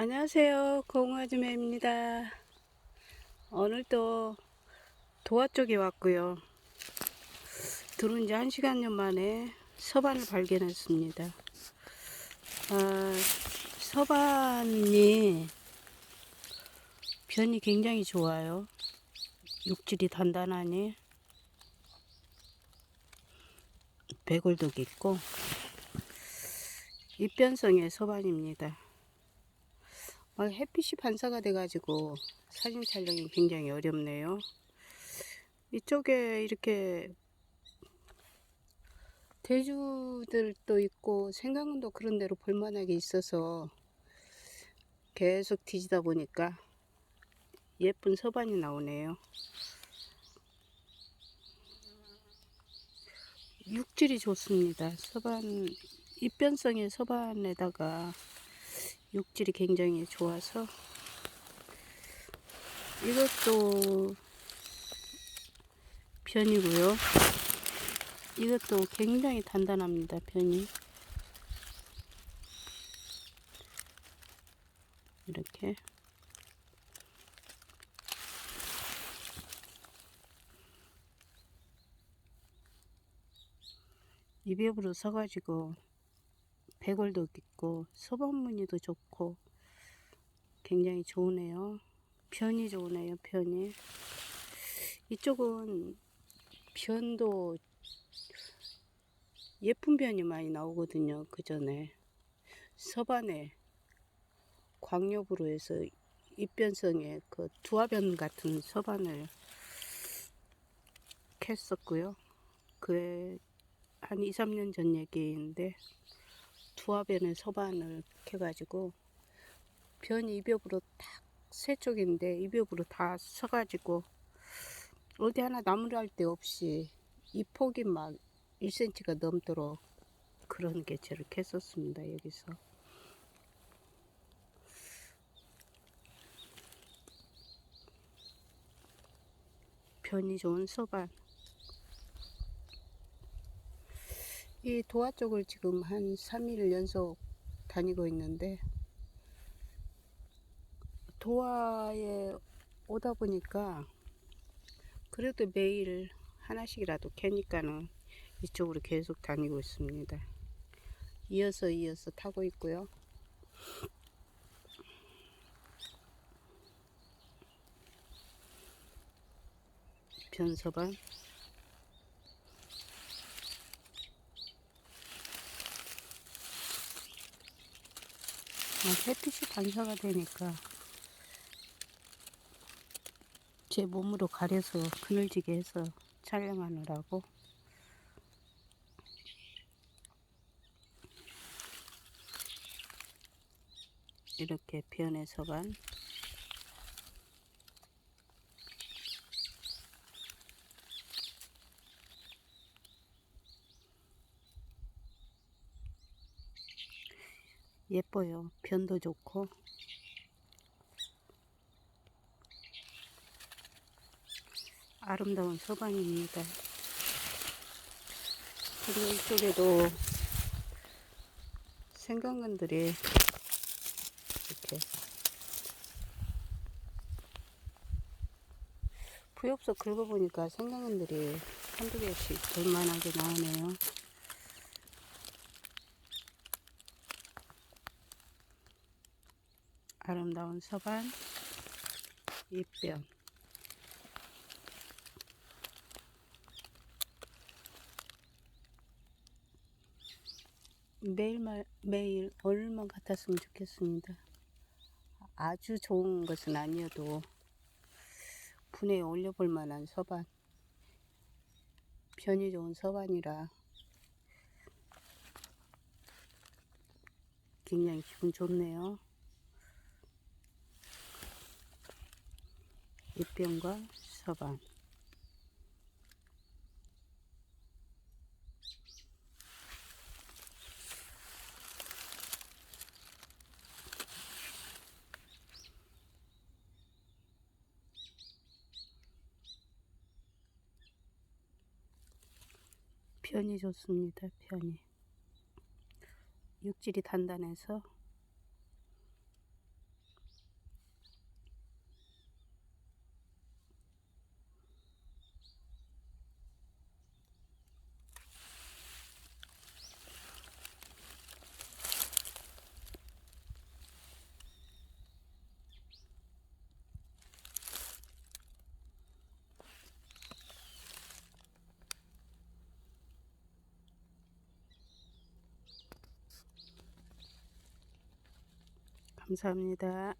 안녕하세요. 공아주매입니다. 오늘도 도화 쪽에 왔고요. 들어온 지한 시간여 만에 서반을 발견했습니다. 아, 서반이 변이 굉장히 좋아요. 육질이 단단하니 배골독 있고 입변성의 서반입니다. 아, 햇빛이 반사가 돼가지고 사진 촬영이 굉장히 어렵네요. 이쪽에 이렇게 대주들도 있고 생강도 그런 데로 볼만하게 있어서 계속 뒤지다 보니까 예쁜 서반이 나오네요. 육질이 좋습니다. 서반 입변성의 서반에다가 육질이 굉장히 좋아서 이것도 변이고요. 이것도 굉장히 단단합니다. 변이 이렇게 이벽으로 서가지고 백월도 있고 서반무늬도 좋고 굉장히 좋으네요. 편이 좋으네요. 편이 이쪽은 변도 예쁜 변이 많이 나오거든요. 그 전에 서반에 광엽으로 해서 입변성의 그 두화변 같은 서반을 캤었고요. 그해 한 2, 3년 전 얘기인데 두화변에 서반을 캐가지고 변이 이벽으로 딱 세 쪽인데 이벽으로 다 서가지고 어디 하나 나무랄 데 없이 이 폭이 막 1cm가 넘도록 그런 개체를 캤었습니다 여기서. 변이 좋은 서반 이 도화 쪽을 지금 한 3일 연속 다니고 있는데 도화에 오다 보니까 그래도 매일 하나씩이라도 캐니까는 이쪽으로 계속 다니고 있습니다. 이어서 이어서 타고 있고요. 변서반 햇빛이 반사가 되니까 제 몸으로 가려서 그늘지게 해서 촬영하느라고. 이렇게 변의 서반 예뻐요. 변도 좋고 아름다운 서반입니다. 그리고 이쪽에도 생강근들이 이렇게 부엽서 긁어보니까 생강근들이 한두 개씩 볼만하게 나오네요. 아름다운 서반 입변 매일 매일 얼만 같았으면 좋겠습니다. 아주 좋은 것은 아니어도 분에 올려볼 만한 서반 변이 좋은 서반이라 굉장히 기분 좋네요. 입변과 서반 편이 좋습니다. 편이 육질이 단단해서 감사합니다.